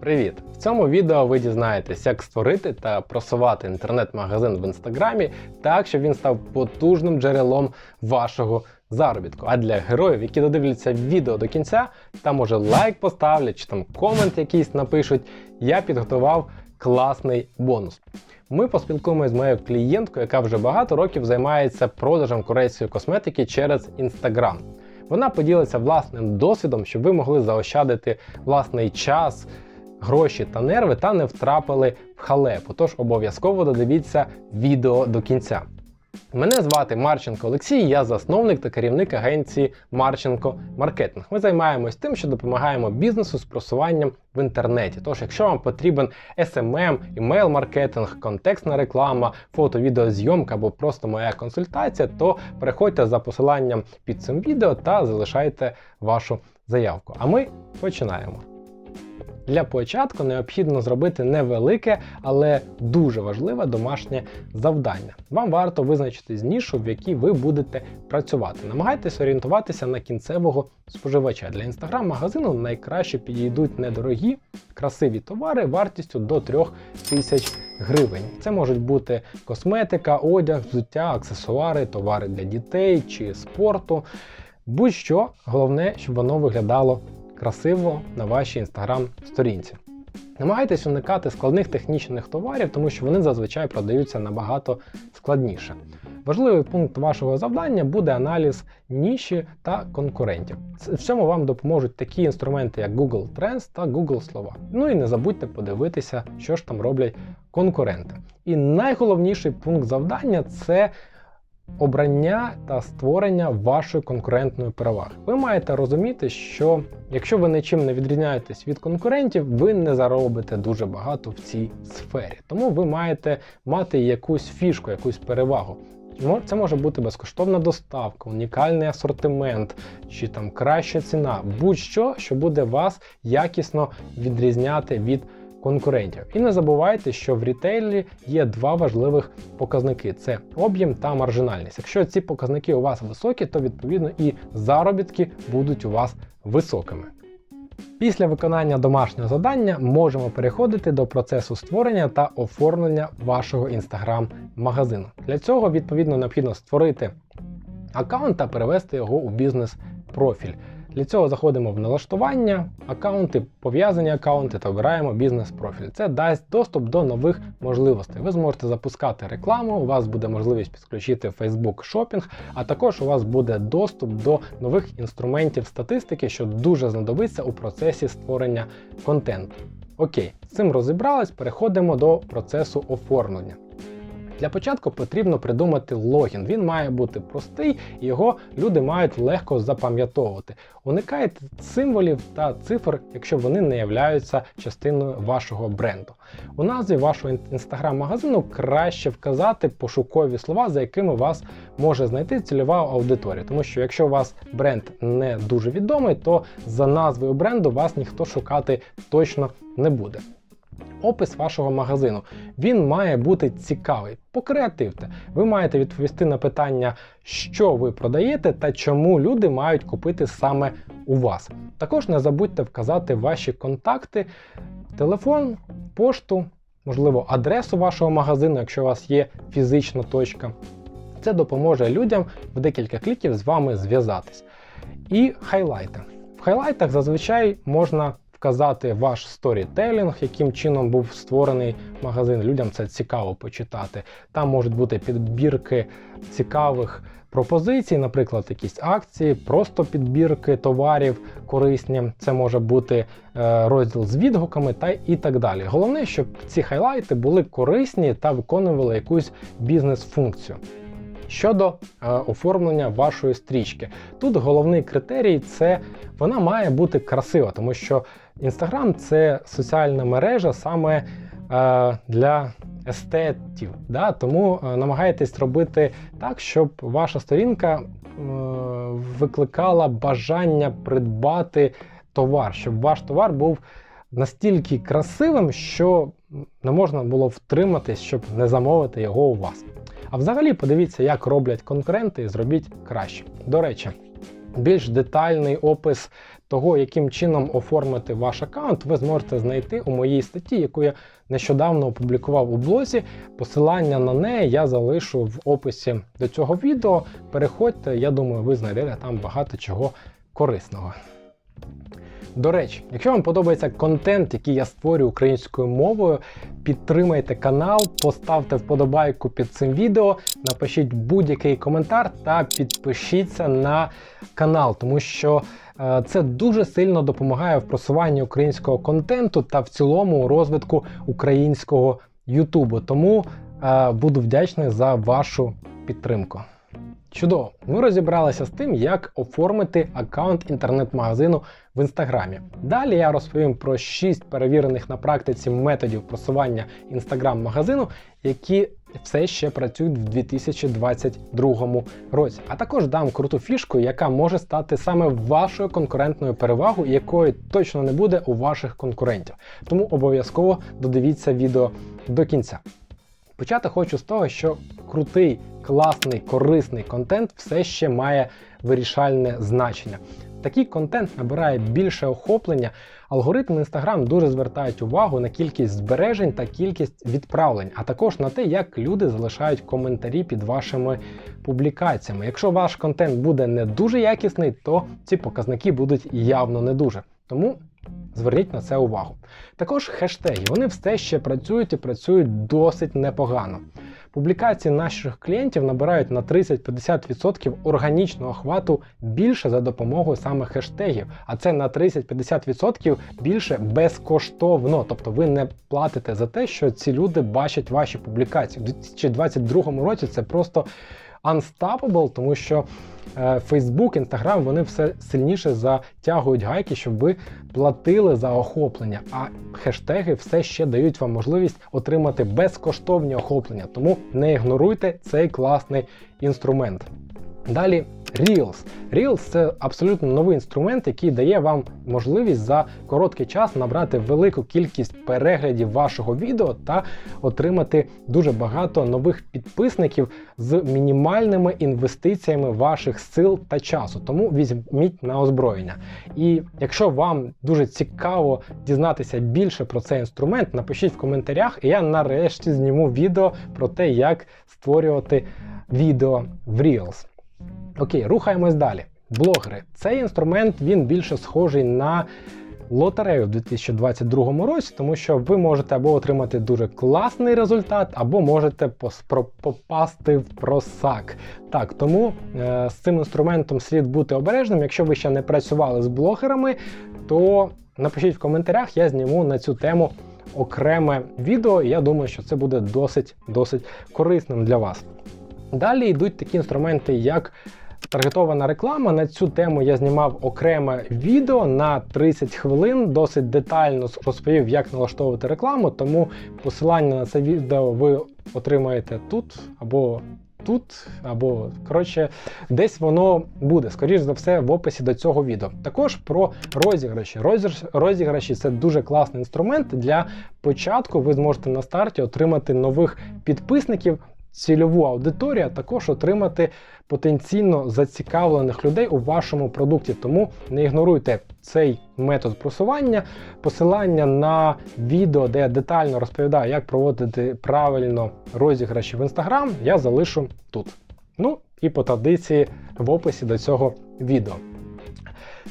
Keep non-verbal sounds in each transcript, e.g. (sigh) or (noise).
Привіт! В цьому відео ви дізнаєтесь, як створити та просувати інтернет-магазин в інстаграмі так, щоб він став потужним джерелом вашого заробітку. А для героїв, які додивляться відео до кінця, там може лайк поставлять чи там комент якийсь напишуть, я підготував класний бонус. Ми поспілкуємося з моєю клієнткою, яка вже багато років займається продажем корейської косметики через Instagram. Вона поділиться власним досвідом, щоб ви могли заощадити власний час, гроші та нерви та не втрапили в халепу. Тож обов'язково додивіться відео до кінця. Мене звати Марченко Олексій, я засновник та керівник агенції Марченко Маркетинг. Ми займаємось тим, що допомагаємо бізнесу з просуванням в інтернеті. Тож, якщо вам потрібен SMM, імейл-маркетинг, контекстна реклама, фото-відеозйомка або просто моя консультація, то переходьте за посиланням під цим відео та залишайте вашу заявку. А ми починаємо. Для початку необхідно зробити невелике, але дуже важливе домашнє завдання. Вам варто визначити нішу, в якій ви будете працювати. Намагайтесь орієнтуватися на кінцевого споживача. Для інстаграм-магазину найкраще підійдуть недорогі, красиві товари вартістю до 3 тисяч гривень. Це можуть бути косметика, одяг, взуття, аксесуари, товари для дітей чи спорту. Будь-що, головне, щоб воно виглядало красиво на вашій інстаграм-сторінці. Намагайтесь уникати складних технічних товарів, тому що вони зазвичай продаються набагато складніше. Важливий пункт вашого завдання буде аналіз ніші та конкурентів. В цьому вам допоможуть такі інструменти, як Google Trends та Google Слова. Ну і не забудьте подивитися, що ж там роблять конкуренти. І найголовніший пункт завдання це обрання та створення вашої конкурентної переваги. Ви маєте розуміти, що якщо ви нічим не відрізняєтесь від конкурентів, ви не заробите дуже багато в цій сфері. Тому ви маєте мати якусь фішку, якусь перевагу. Це може бути безкоштовна доставка, унікальний асортимент чи там краща ціна, будь-що, що буде вас якісно відрізняти від конкурентів. І не забувайте, що в рітейлі є два важливих показники: це об'єм та маржинальність. Якщо ці показники у вас високі, то відповідно і заробітки будуть у вас високими. Після виконання домашнього завдання можемо переходити до процесу створення та оформлення вашого інстаграм-магазину. Для цього відповідно необхідно створити аккаунт та перевести його у бізнес-профіль. Для цього заходимо в налаштування, аккаунти, пов'язані аккаунти та обираємо бізнес-профіль. Це дасть доступ до нових можливостей. Ви зможете запускати рекламу, у вас буде можливість підключити Facebook шопінг, а також у вас буде доступ до нових інструментів статистики, що дуже знадобиться у процесі створення контенту. Окей, з цим розібрались, переходимо до процесу оформлення. Для початку потрібно придумати логін. Він має бути простий, і його люди мають легко запам'ятовувати. Уникайте символів та цифр, якщо вони не являються частиною вашого бренду. У назві вашого інстаграм-магазину краще вказати пошукові слова, за якими вас може знайти цільова аудиторія. Тому що якщо у вас бренд не дуже відомий, то за назвою бренду вас ніхто шукати точно не буде опис вашого магазину. Він має бути цікавий. Покреативте. Ви маєте відповісти на питання, що ви продаєте та чому люди мають купити саме у вас. Також не забудьте вказати ваші контакти, телефон, пошту, можливо, адресу вашого магазину, якщо у вас є фізична точка. Це допоможе людям в декілька кліків з вами зв'язатись. І хайлайти. В хайлайтах зазвичай можна вказати ваш сторітелінг, яким чином був створений магазин. Людям це цікаво почитати. Там можуть бути підбірки цікавих пропозицій, наприклад, якісь акції, просто підбірки товарів корисні. Це може бути е, розділ з відгуками та і так далі. Головне, щоб ці хайлайти були корисні та виконували якусь бізнес-функцію. Щодо е, оформлення вашої стрічки, тут головний критерій це вона має бути красива, тому що Інстаграм це соціальна мережа саме е, для естетів. Да? Тому е, намагайтесь робити так, щоб ваша сторінка е, викликала бажання придбати товар, щоб ваш товар був настільки красивим, що не можна було втриматись, щоб не замовити його у вас. А взагалі подивіться, як роблять конкуренти, і зробіть краще. До речі, більш детальний опис того, яким чином оформити ваш аккаунт, ви зможете знайти у моїй статті, яку я нещодавно опублікував у блозі. Посилання на неї я залишу в описі до цього відео. Переходьте, я думаю, ви знайдете там багато чого корисного. До речі, якщо вам подобається контент, який я створюю українською мовою, підтримайте канал, поставте вподобайку під цим відео, напишіть будь-який коментар та підпишіться на канал, тому що е, це дуже сильно допомагає в просуванні українського контенту та в цілому розвитку українського Ютубу. Тому е, буду вдячний за вашу підтримку. Чудово, ми розібралися з тим, як оформити аккаунт інтернет-магазину в інстаграмі. Далі я розповім про 6 перевірених на практиці методів просування інстаграм-магазину, які все ще працюють в 2022 році. А також дам круту фішку, яка може стати саме вашою конкурентною перевагою, якої точно не буде у ваших конкурентів. Тому обов'язково додивіться відео до кінця. Почати хочу з того, що крутий, класний, корисний контент все ще має вирішальне значення. Такий контент набирає більше охоплення. Алгоритми Instagram дуже звертають увагу на кількість збережень та кількість відправлень, а також на те, як люди залишають коментарі під вашими публікаціями. Якщо ваш контент буде не дуже якісний, то ці показники будуть явно не дуже. Тому Зверніть на це увагу. Також хештеги, вони все ще працюють і працюють досить непогано. Публікації наших клієнтів набирають на 30-50% органічного охвату більше за допомогою саме хештегів, а це на 30-50% більше безкоштовно. Тобто ви не платите за те, що ці люди бачать ваші публікації. У 2022 році це просто unstoppable, тому що е, Facebook, Instagram, вони все сильніше затягують гайки, щоб ви платили за охоплення. А хештеги все ще дають вам можливість отримати безкоштовні охоплення. Тому не ігноруйте цей класний інструмент. Далі Reels. Reels це абсолютно новий інструмент, який дає вам можливість за короткий час набрати велику кількість переглядів вашого відео та отримати дуже багато нових підписників з мінімальними інвестиціями ваших сил та часу. Тому візьміть на озброєння. І якщо вам дуже цікаво дізнатися більше про цей інструмент, напишіть в коментарях, і я нарешті зніму відео про те, як створювати відео в Reels. Окей, рухаємось далі. Блогери. Цей інструмент він більше схожий на лотерею в 2022 році, тому що ви можете або отримати дуже класний результат, або можете попасти в просак. Так, тому е з цим інструментом слід бути обережним. Якщо ви ще не працювали з блогерами, то напишіть в коментарях, я зніму на цю тему окреме відео, і я думаю, що це буде досить досить корисним для вас. Далі йдуть такі інструменти, як Таргетована реклама. На цю тему я знімав окреме відео на 30 хвилин, досить детально розповів, як налаштовувати рекламу, тому посилання на це відео ви отримаєте тут або тут, або коротше, десь воно буде, скоріш за все, в описі до цього відео. Також про розіграші. Розіграші це дуже класний інструмент. Для початку ви зможете на старті отримати нових підписників цільову аудиторію, а також отримати потенційно зацікавлених людей у вашому продукті. Тому не ігноруйте цей метод просування. Посилання на відео, де я детально розповідаю, як проводити правильно розіграші в Instagram, я залишу тут. Ну і по традиції в описі до цього відео.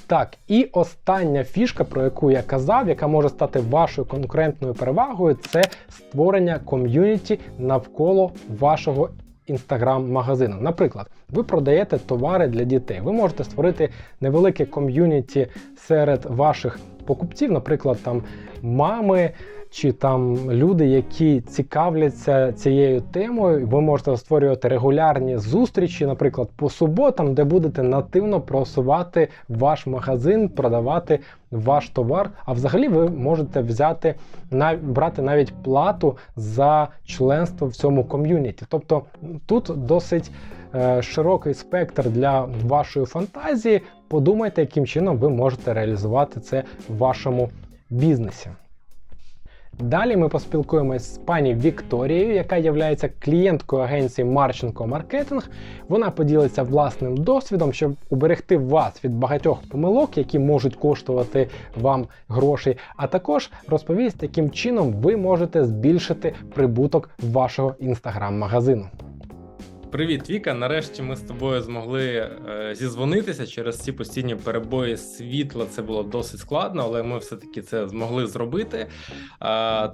Так, і остання фішка, про яку я казав, яка може стати вашою конкурентною перевагою, це створення ком'юніті навколо вашого інстаграм-магазину. Наприклад, ви продаєте товари для дітей. Ви можете створити невелике ком'юніті серед ваших покупців, наприклад, там мами чи там люди, які цікавляться цією темою, ви можете створювати регулярні зустрічі, наприклад, по суботам, де будете нативно просувати ваш магазин, продавати ваш товар. А взагалі ви можете взяти брати навіть плату за членство в цьому ком'юніті. Тобто тут досить е, широкий спектр для вашої фантазії. Подумайте, яким чином ви можете реалізувати це в вашому бізнесі. Далі ми поспілкуємось з пані Вікторією, яка є клієнткою агенції Марченко Маркетинг. Вона поділиться власним досвідом, щоб уберегти вас від багатьох помилок, які можуть коштувати вам грошей, а також розповість, яким чином ви можете збільшити прибуток вашого інстаграм-магазину. Привіт, Віка. Нарешті ми з тобою змогли е, зізвонитися через ці постійні перебої світла. Це було досить складно, але ми все-таки це змогли зробити.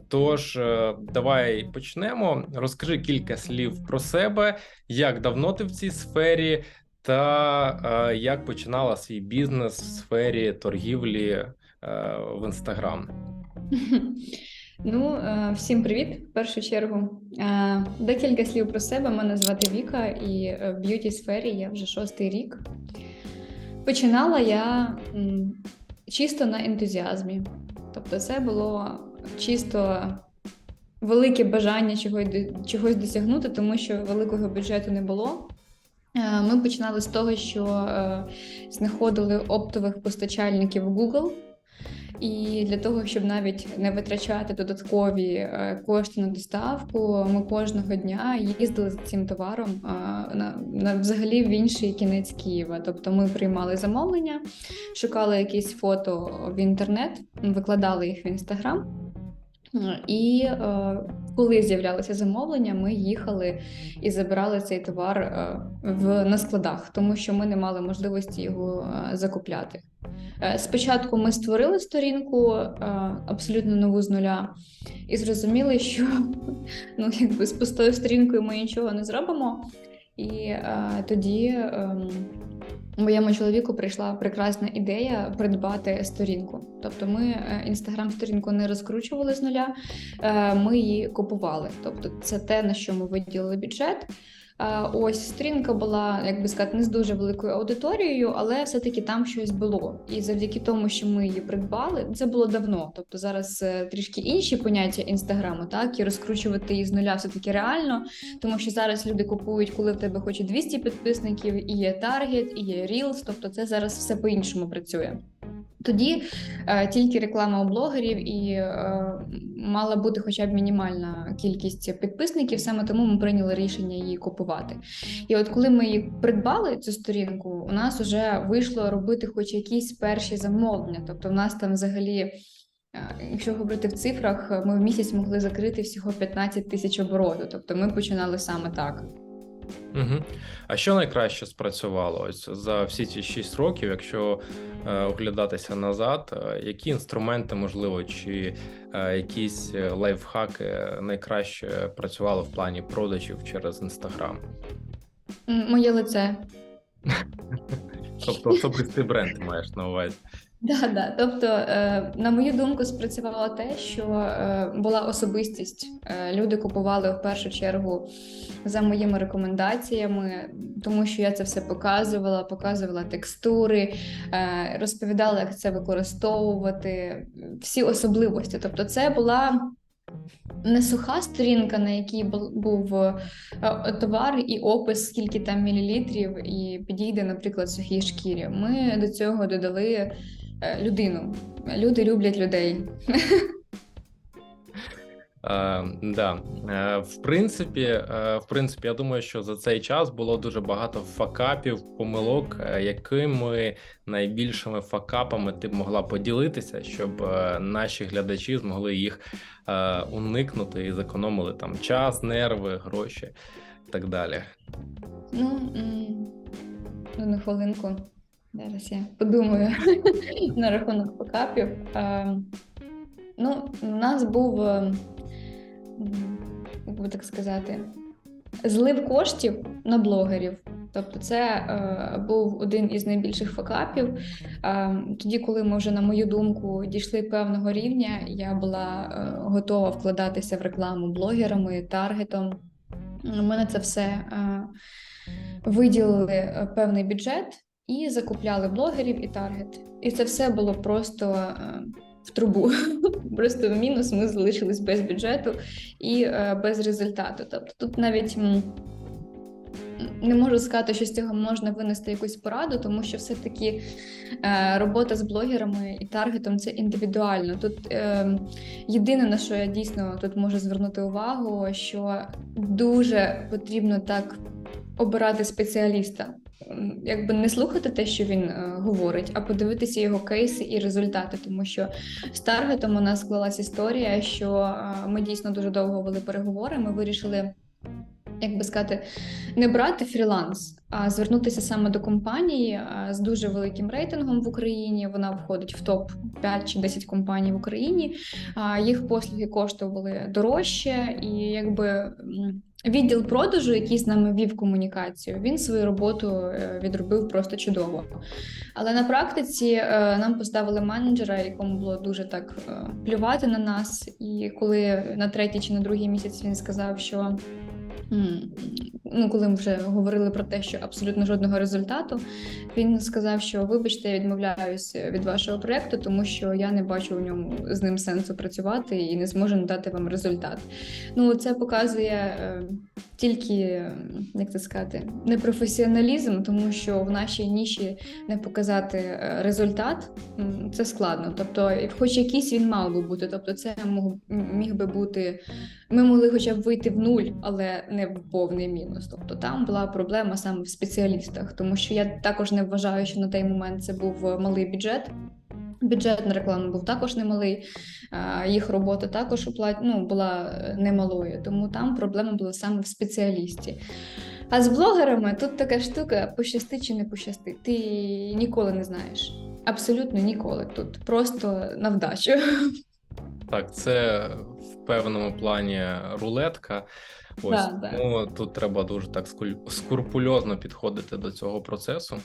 Тож, е, давай почнемо. Розкажи кілька слів про себе, як давно ти в цій сфері, та е, як починала свій бізнес в сфері торгівлі в інстаграм. (laughs) Ну, е, всім привіт! В першу чергу. Е, Декілька слів про себе. Мене звати Віка, і е, в б'юті сфері я вже шостий рік. Починала я чисто на ентузіазмі. Тобто, це було чисто велике бажання чогось, досягнути, тому що великого бюджету не було. Ми починали з того, що знаходили оптових постачальників Google. І для того, щоб навіть не витрачати додаткові е, кошти на доставку, ми кожного дня їздили з цим товаром е, на, на взагалі в інший кінець Києва. Тобто ми приймали замовлення, шукали якісь фото в інтернет, викладали їх в інстаграм. І е, коли з'являлося замовлення, ми їхали і забирали цей товар е, в на складах, тому що ми не мали можливості його е, закупляти. Спочатку ми створили сторінку абсолютно нову з нуля і зрозуміли, що (laughs) ну, якби з пустою сторінкою ми нічого не зробимо. І тоді е, моєму чоловіку прийшла прекрасна ідея придбати сторінку. Тобто ми інстаграм-сторінку не розкручували з нуля, е, ми її купували. Тобто, це те, на що ми виділили бюджет. Е, Ось сторінка була, як би сказати, не з дуже великою аудиторією, але все-таки там щось було. І завдяки тому, що ми її придбали, це було давно. Тобто зараз е, трішки інші поняття інстаграму, так і розкручувати її з нуля все таки реально, тому що зараз люди купують, коли в тебе хоче 200 підписників, і є таргет, і є Reels, тобто це зараз все по-іншому працює. Тоді е, тільки реклама у блогерів і е, мала бути хоча б мінімальна кількість підписників, саме тому ми прийняли рішення її купувати. І от коли ми її придбали, цю сторінку, у нас вже вийшло робити хоч якісь перші замовлення. Тобто, в нас там взагалі, е, якщо говорити в цифрах, ми в місяць могли закрити всього 15 тисяч обороту. Тобто ми починали саме так. Угу. А що найкраще спрацювало ось за всі ці 6 років, якщо е, оглядатися назад, е, які інструменти, можливо, чи е, якісь е, лайфхаки найкраще працювали в плані продажів через інстаграм? Моє лице. (laughs) Тобто особистий бренд маєш на увазі. Да, да. Тобто, е, на мою думку, спрацювало те, що е, була особистість. Е, люди купували в першу чергу за моїми рекомендаціями, тому що я це все показувала, показувала текстури, розповідала, як це використовувати, всі особливості. Тобто, це була. Не суха сторінка, на якій був товар і опис, скільки там мілілітрів, і підійде, наприклад, сухій шкірі. Ми до цього додали людину. Люди люблять людей. Е, да. Е, в принципі, е, в принципі, я думаю, що за цей час було дуже багато факапів, помилок, е, якими найбільшими факапами ти б могла поділитися, щоб е, наші глядачі змогли їх е, уникнути і зекономили там час, нерви, гроші і так далі. Ну, м, одну хвилинку. Зараз я подумаю (laughs) на рахунок покапів. Е, Ну, у нас був, е, як би так сказати, злив коштів на блогерів. Тобто, це е, був один із найбільших факапів. Е, тоді, коли ми вже, на мою думку, дійшли певного рівня, я була е, готова вкладатися в рекламу блогерами, таргетом. Ми на це все е, виділили е, певний бюджет і закупляли блогерів і таргет. І це все було просто е, в трубу. (laughs) Просто в мінус ми залишились без бюджету і е, без результату. Тобто тут навіть не можу сказати, що з цього можна винести якусь пораду, тому що все-таки е, робота з блогерами і таргетом це індивідуально. Тут е, єдине на що я дійсно тут можу звернути увагу, що дуже потрібно так обирати спеціаліста. Якби не слухати те, що він е, говорить, а подивитися його кейси і результати, тому що з таргетом у нас склалась історія, що е, ми дійсно дуже довго вели переговори. Ми вирішили, як би сказати, не брати фріланс, а звернутися саме до компанії е, з дуже великим рейтингом в Україні. Вона входить в топ 5 чи 10 компаній в Україні. Їх послуги коштували дорожче, і якби відділ продажу, який з нами вів комунікацію, він свою роботу е, відробив просто чудово. Але на практиці е, нам поставили менеджера, якому було дуже так е, плювати на нас. І коли на третій чи на другий місяць він сказав, що ну, коли ми вже говорили про те, що абсолютно жодного результату, він сказав, що вибачте, я відмовляюсь від вашого проекту, тому що я не бачу в ньому з ним сенсу працювати і не зможу надати вам результат. Ну, це показує е, тільки, е, як це сказати, непрофесіоналізм, тому що в нашій ніші не показати е, результат це складно. Тобто, хоч якийсь він мав би бути. Тобто, це мог, міг би бути. Ми могли хоча б вийти в нуль, але не в повний мінус. Тобто там була проблема саме в спеціалістах, тому що я також не вважаю, що на той момент це був малий бюджет. Бюджет на рекламу був також немалий, їх робота також оплат... ну, була е, немалою, тому там проблема була саме в спеціалісті. А з блогерами тут така штука: пощасти чи не пощасти. Ти ніколи не знаєш. Абсолютно ніколи. Тут просто на вдачу. Так, це в певному плані рулетка. Ось Да, да. тут треба дуже так скрупульозно підходити до цього процесу.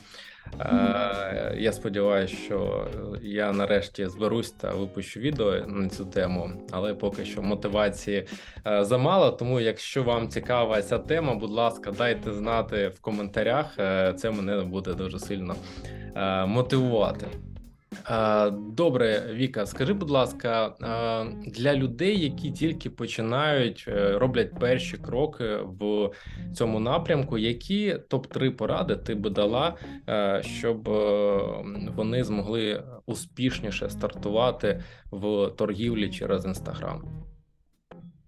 Е, я сподіваюся, що я нарешті зберусь та випущу відео на цю тему, але поки що мотивації е, замало. Тому, якщо вам цікава ця тема, будь ласка, дайте знати в коментарях. Е, Це мене буде дуже сильно е, мотивувати. Е, Добре, Віка, скажи, будь ласка, е, для людей, які тільки починають, е, роблять перші кроки в цьому напрямку, які топ-3 поради ти би дала, щоб вони змогли успішніше стартувати в торгівлі через інстаграм?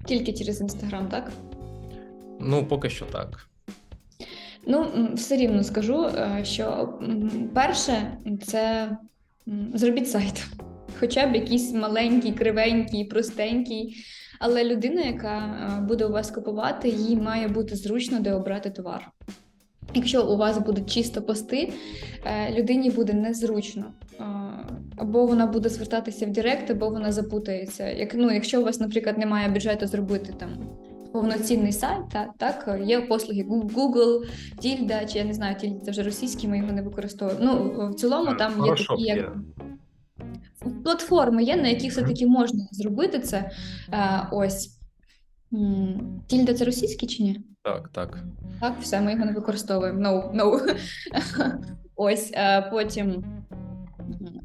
Тільки через інстаграм, так? Ну, поки що так. Ну, все рівно скажу, що перше це зробіть сайт. Хоча б якийсь маленький, кривенький, простенький. Але людина, яка е, буде у вас купувати, їй має бути зручно, де обрати товар. Якщо у вас будуть чисто пости, е, людині буде незручно. Е, Або вона буде звертатися в Директ, або вона запутається. Як, ну, якщо у вас, наприклад, немає бюджету зробити там повноцінний сайт, та, так, є послуги Google, Тільда, чи я не знаю, Тільда це вже російський, ми його не використовуємо. Ну, в цілому там є такі, як платформи є, на яких все-таки можна зробити це. Е, ось. Тільда це російський чи ні? Так, так. Так, все, ми його не використовуємо. No, no. (laughs) Ось е, потім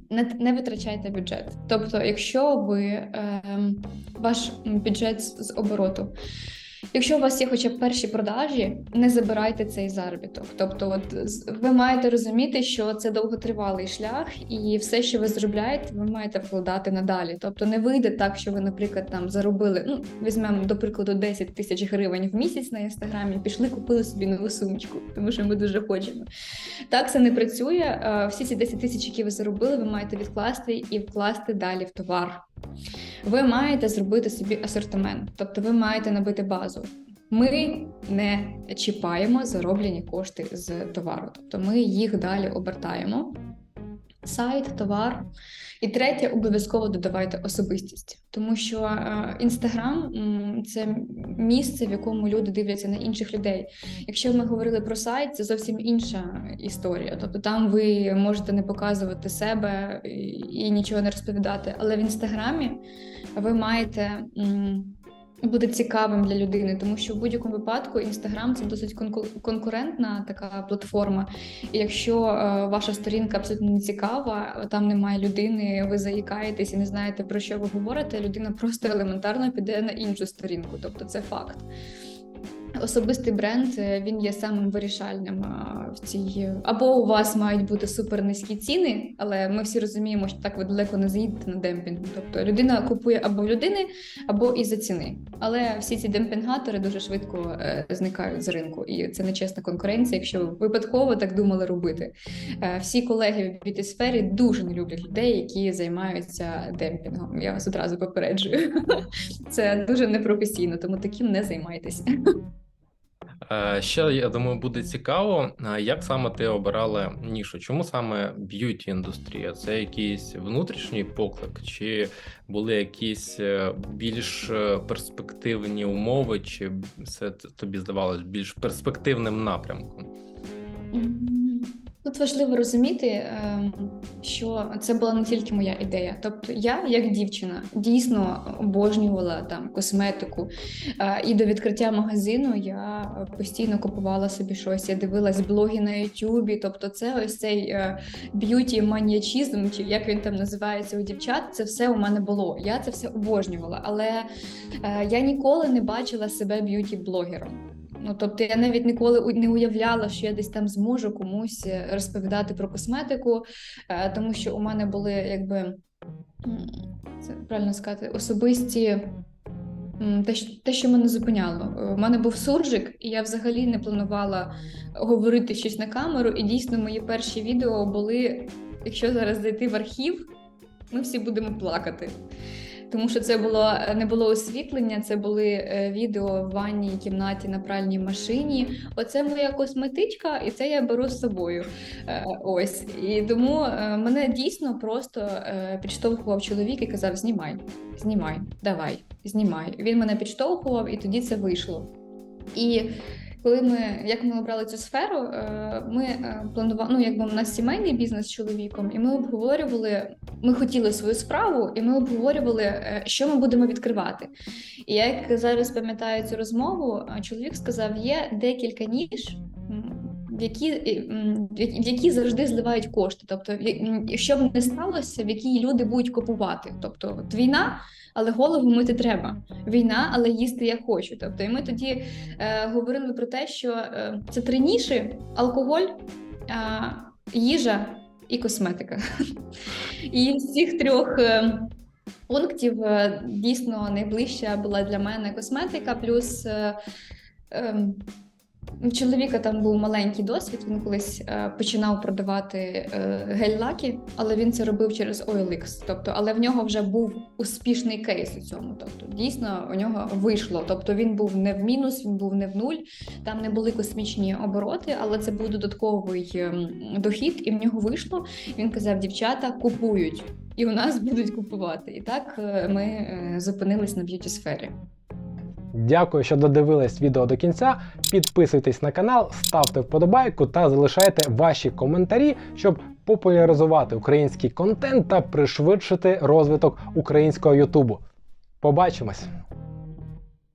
не, не витрачайте бюджет. Тобто, якщо ви е, ваш бюджет з, обороту. Якщо у вас є хоча б перші продажі, не забирайте цей заробіток. Тобто, от ви маєте розуміти, що це довготривалий шлях, і все, що ви заробляєте, ви маєте вкладати надалі. Тобто не вийде так, що ви, наприклад, там заробили, ну візьмемо до прикладу 10 тисяч гривень в місяць на інстаграмі, пішли, купили собі нову сумочку, тому що ми дуже хочемо. Так це не працює. Е, Всі ці 10 тисяч, які ви заробили, ви маєте відкласти і вкласти далі в товар. Ви маєте зробити собі асортимент, тобто ви маєте набити базу. Ми не чіпаємо зароблені кошти з товару, тобто ми їх далі обертаємо. Сайт, товар. І третє, обов'язково додавайте особистість, тому що інстаграм це місце, в якому люди дивляться на інших людей. Якщо ми говорили про сайт, це зовсім інша історія. Тобто там ви можете не показувати себе і, і нічого не розповідати. Але в інстаграмі ви маєте бути цікавим для людини, тому що в будь-якому випадку інстаграм це досить конку- конкурентна така платформа. І якщо е, ваша сторінка абсолютно не цікава, там немає людини, ви заїкаєтесь і не знаєте про що ви говорите, людина просто елементарно піде на іншу сторінку. Тобто це факт. Особистий бренд е, він є самим вирішальним в цій. Або у вас мають бути супер низькі ціни, але ми всі розуміємо, що так ви далеко не заїдете на демпінг. Тобто людина купує або людини, або із-за ціни. Але всі ці демпінгатори дуже швидко е, зникають з ринку, і це нечесна конкуренція, якщо випадково так думали робити. Е, всі колеги в б'юті сфері дуже не люблять людей, які займаються демпінгом. Я вас одразу попереджую. (laughs) Це дуже непрофесійно, тому таким не займайтеся. (laughs) Е, Ще я думаю, буде цікаво, е, як саме ти обирала нішу? Чому саме б'юті індустрія? Це якийсь внутрішній поклик, чи були якісь е, більш перспективні умови, чи це тобі здавалось більш перспективним напрямком? Тут важливо розуміти, ем, що це була не тільки моя ідея. Тобто, я, як дівчина, дійсно обожнювала там косметику. Е, І до відкриття магазину я постійно купувала собі щось. Я дивилась блоги на Ютубі. Тобто, це ось цей б'юті маніачізм, чи як він там називається у дівчат. Це все у мене було. Я це все обожнювала, але е, я ніколи не бачила себе б'юті-блогером. Ну, тобто я навіть ніколи не уявляла, що я десь там зможу комусь е, розповідати про косметику, е, тому що у мене були якби це правильно сказати, особисті. Те, що- мене зупиняло. Е, У мене був суржик, і я взагалі не планувала говорити щось на камеру. І дійсно мої перші відео були, якщо зараз зайти в архів, ми всі будемо плакати. Тому що це було не було освітлення, це були е, відео в ванній кімнаті на пральній машині. Оце моя косметичка, і це я беру з собою. Е, Ось і тому е, мене дійсно просто підштовхував чоловік і казав: Знімай, знімай, давай, знімай. Він мене підштовхував, і тоді це вийшло. І коли ми як ми обрали цю сферу, е, ми е, планували, ну якби у нас сімейний бізнес з чоловіком, і ми обговорювали. Ми хотіли свою справу, і ми обговорювали, е, що ми будемо відкривати. І я як зараз пам'ятаю цю розмову, чоловік сказав: є декілька ніж. М, В які, в які- завжди зливають кошти, тобто, що б не сталося, в які люди будуть купувати. Тобто, от війна, але голову мити треба. Війна, але їсти я хочу. Тобто, і ми тоді е, говорили про те, що е, це три ніші: алкоголь, е, їжа і косметика. І з цих трьох е, пунктів е, дійсно найближча була для мене косметика, плюс. е, ем, У чоловіка там був маленький досвід. Він колись е, починав продавати е, гель-лаки, але він це робив через OLX. Тобто, але в нього вже був успішний кейс у цьому. Тобто, дійсно у нього вийшло. Тобто він був не в мінус, він був не в нуль. Там не були космічні обороти, але це був додатковий ем, дохід, і в нього вийшло. Він казав: дівчата купують, і у нас будуть купувати. І так е, ми е, зупинились на б'юті сфері. Дякую, що додивились відео до кінця. Підписуйтесь на канал, ставте вподобайку та залишайте ваші коментарі, щоб популяризувати український контент та пришвидшити розвиток українського Ютубу. Побачимось!